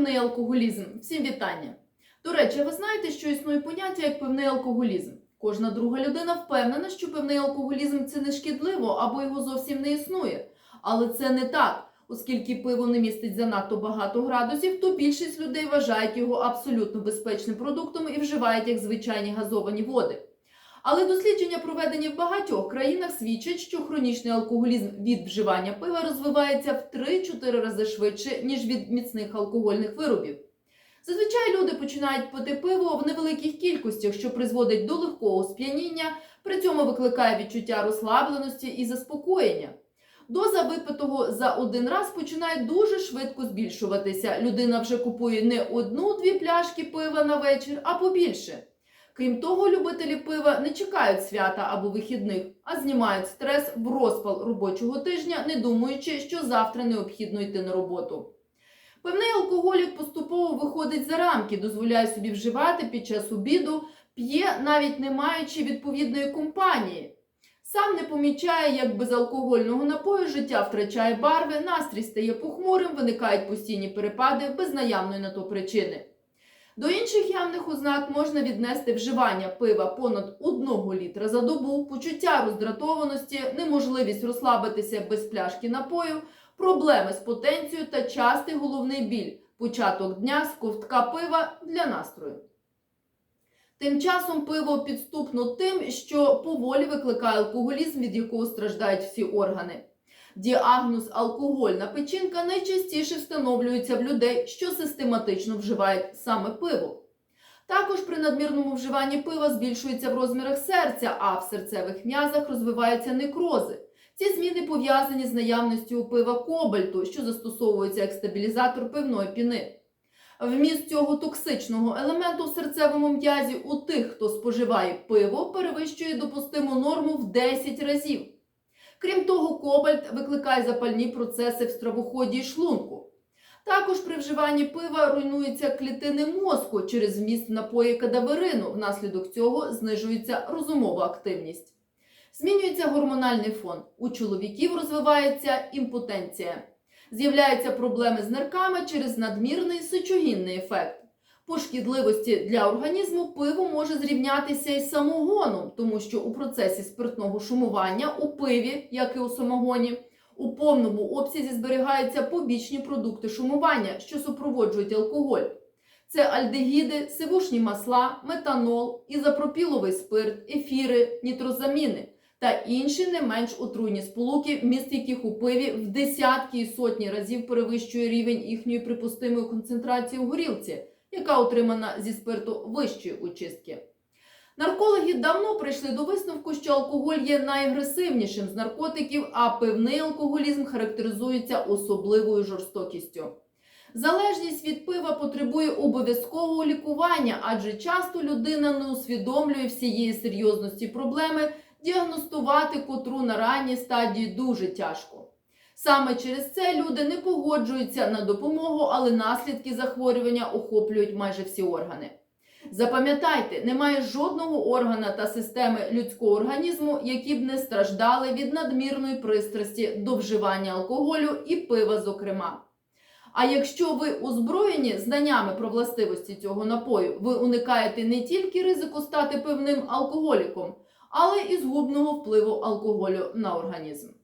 Пивний алкоголізм. Всім вітання. До речі, ви знаєте, що існує поняття як пивний алкоголізм. Кожна друга людина впевнена, що пивний алкоголізм це не шкідливо або його зовсім не існує. Але це не так, оскільки пиво не містить занадто багато градусів, то більшість людей вважають його абсолютно безпечним продуктом і вживають як звичайні газовані води. Але дослідження, проведені в багатьох країнах, свідчать, що хронічний алкоголізм від вживання пива розвивається в 3-4 рази швидше, ніж від міцних алкогольних виробів. Зазвичай люди починають пити пиво в невеликих кількостях, що призводить до легкого сп'яніння, при цьому викликає відчуття розслабленості і заспокоєння. Доза випитого за один раз починає дуже швидко збільшуватися. Людина вже купує не одну-дві пляшки пива на вечір, а побільше. Крім того, любителі пива не чекають свята або вихідних, а знімають стрес в розпал робочого тижня, не думаючи, що завтра необхідно йти на роботу. Певний алкоголік поступово виходить за рамки, дозволяє собі вживати під час обіду, п'є, навіть не маючи відповідної компанії. Сам не помічає, як без алкогольного напою життя втрачає барви, настрій стає похмурим, виникають постійні перепади без наявної на то причини. До інших явних ознак можна віднести вживання пива понад 1 літра за добу, почуття роздратованості, неможливість розслабитися без пляшки напою, проблеми з потенцією та частий головний біль, початок дня з ковтка пива для настрою. Тим часом пиво підступно тим, що поволі викликає алкоголізм, від якого страждають всі органи. Діагноз алкогольна печінка найчастіше встановлюється в людей, що систематично вживають саме пиво. Також при надмірному вживанні пива збільшується в розмірах серця, а в серцевих м'язах розвиваються некрози. Ці зміни пов'язані з наявністю у пива кобальту, що застосовується як стабілізатор пивної піни. Вміст цього токсичного елементу в серцевому м'язі у тих, хто споживає пиво, перевищує допустиму норму в 10 разів. Крім того, кобальт викликає запальні процеси в стравоході і шлунку. Також при вживанні пива руйнуються клітини мозку через вміст напої кадаверину. Внаслідок цього знижується розумова активність. Змінюється гормональний фон. У чоловіків розвивається імпотенція. З'являються проблеми з нирками через надмірний сечогінний ефект. По шкідливості для організму пиво може зрівнятися із самогоном, тому що у процесі спиртного шумування у пиві, як і у самогоні, у повному обсязі зберігаються побічні продукти шумування, що супроводжують алкоголь. Це альдегіди, сивушні масла, метанол, ізопропіловий спирт, ефіри, нітрозаміни та інші не менш отруйні сполуки, вміст яких у пиві в десятки і сотні разів перевищує рівень їхньої припустимої концентрації у горілці, яка отримана зі спирту вищої очистки. Наркологи давно прийшли до висновку, що алкоголь є найагресивнішим з наркотиків, а пивний алкоголізм характеризується особливою жорстокістю. Залежність від пива потребує обов'язкового лікування, адже часто людина не усвідомлює всієї серйозності проблеми, діагностувати котру на ранній стадії дуже тяжко. Саме через це люди не погоджуються на допомогу, але наслідки захворювання охоплюють майже всі органи. Запам'ятайте, немає жодного органа та системи людського організму, які б не страждали від надмірної пристрасті до вживання алкоголю і пива, зокрема. А якщо ви озброєні знаннями про властивості цього напою, ви уникаєте не тільки ризику стати пивним алкоголіком, але і згубного впливу алкоголю на організм.